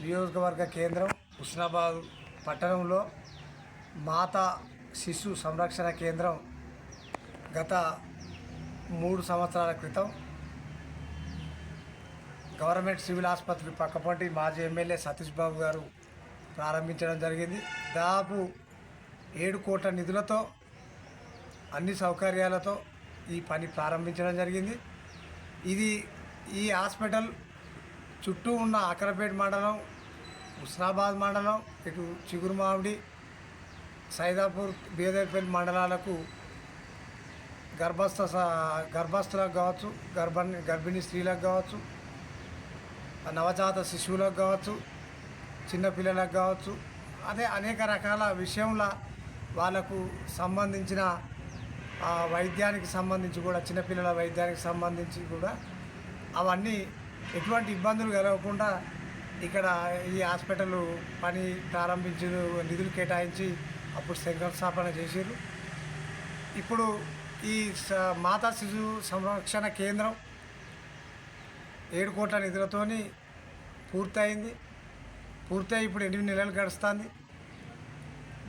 నియోజకవర్గ కేంద్రం హుస్నాబాద్ పట్టణంలో మాతా శిశు సంరక్షణ కేంద్రం గత మూడు సంవత్సరాల క్రితం గవర్నమెంట్ సివిల్ ఆసుపత్రి పక్కపంటి మాజీ ఎమ్మెల్యే సతీష్ బాబు గారు ప్రారంభించడం జరిగింది. దాదాపు ఏడు కోట్ల నిధులతో అన్ని సౌకర్యాలతో ఈ పని ప్రారంభించడం జరిగింది. ఇది ఈ హాస్పిటల్ చుట్టూ ఉన్న అకరపేట మండలం హుస్నాబాద్ మండలం ఇటు చిగురుమామిడి సైదాపూర్ బీదర్పల్లి మండలాలకు గర్భస్థ స- గర్భస్థులకు కావచ్చు గర్భ గర్భిణీ స్త్రీలకు కావచ్చు నవజాత శిశువులకు కావచ్చు చిన్నపిల్లలకు కావచ్చు అదే అనేక రకాల విషయంలో వాళ్ళకు సంబంధించిన వైద్యానికి సంబంధించి కూడా చిన్నపిల్లల వైద్యానికి సంబంధించి కూడా అవన్నీ ఎటువంటి ఇబ్బందులు కలగకుండా ఇక్కడ ఈ హాస్పిటల్ పని ప్రారంభించి నిధులు కేటాయించి అప్పుడు శంకుస్థాపన చేసారు ఇప్పుడు ఈ స- మాతా శిశు సంరక్షణ కేంద్రం ఏడు కోట్ల నిధులతోని పూర్తయింది. పూర్తయి ఇప్పుడు ఎనిమిది నెలలు గడుస్తుంది.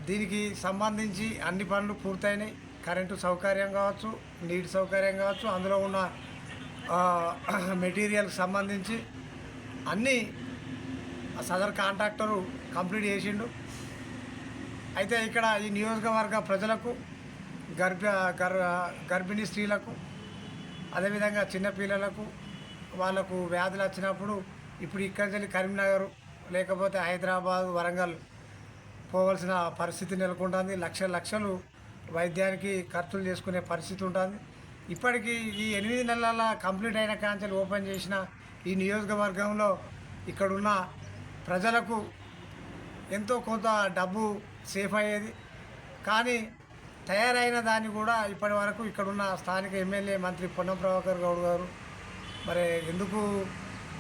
దీనికి సంబంధించి అన్ని పనులు పూర్తయినాయి. కరెంటు సౌకర్యం కావచ్చు నీటి సౌకర్యం కావచ్చు అందులో ఉన్న మెటీరియల్కి సంబంధించి అన్నీ సదర్ కాంట్రాక్టరు కంప్లీట్ చేసిండు. అయితే ఇక్కడ ఈ నియోజకవర్గ ప్రజలకు గర్భ గర్ గర్భిణీ స్త్రీలకు అదేవిధంగా చిన్నపిల్లలకు వాళ్ళకు వ్యాధులు వచ్చినప్పుడు ఇప్పుడు ఇక్కడి నుంచి కరీంనగర్ లేకపోతే హైదరాబాద్ వరంగల్ పోవాల్సిన పరిస్థితి నెలకొంటుంది. లక్ష లక్షలు వైద్యానికి ఖర్చులు చేసుకునే పరిస్థితి ఉంటుంది. ఇప్పటికీ ఈ ఎనిమిది నెలల కంప్లీట్ అయిన కాంచెలు ఓపెన్ చేసిన ఈ నియోజకవర్గంలో ఇక్కడున్న ప్రజలకు ఎంతో కొంత డబ్బు సేఫ్ అయ్యేది. కానీ తయారైన దాన్ని కూడా ఇప్పటి వరకు ఇక్కడున్న స్థానిక ఎమ్మెల్యే మంత్రి పొన్నం ప్రభాకర్ గౌడ్ గారు మరి ఎందుకు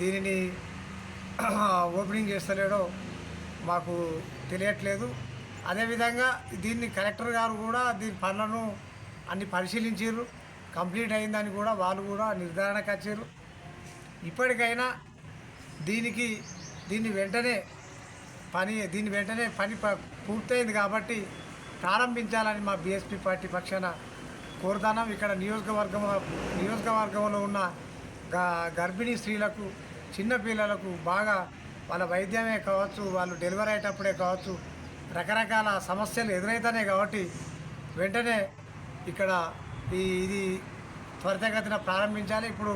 దీనిని ఓపెనింగ్ చేస్తలేడో మాకు తెలియట్లేదు. అదేవిధంగా దీన్ని కలెక్టర్ గారు కూడా దీని పనులను అన్ని పరిశీలించారు. కంప్లీట్ అయిందని కూడా వాళ్ళు కూడా నిర్ధారణకు వచ్చారు ఇప్పటికైనా దీనికి దీన్ని వెంటనే పని దీని వెంటనే పని ప- పూర్తయింది కాబట్టి ప్రారంభించాలని మా బీఎస్పీ పార్టీ పక్షాన కోరుదానం ఇక్కడ నియోజకవర్గం నియోజకవర్గంలో ఉన్న గ- గర్భిణీ స్త్రీలకు చిన్న పిల్లలకు బాగా వాళ్ళ వైద్యమే కావచ్చు వాళ్ళు డెలివరీ అయ్యేటప్పుడే కావచ్చు రకరకాల సమస్యలు ఎదురవుతున్నాయి కాబట్టి వెంటనే ఇక్కడ ఈ ఇది త్వరితగతిన ప్రారంభించాలి. ఇప్పుడు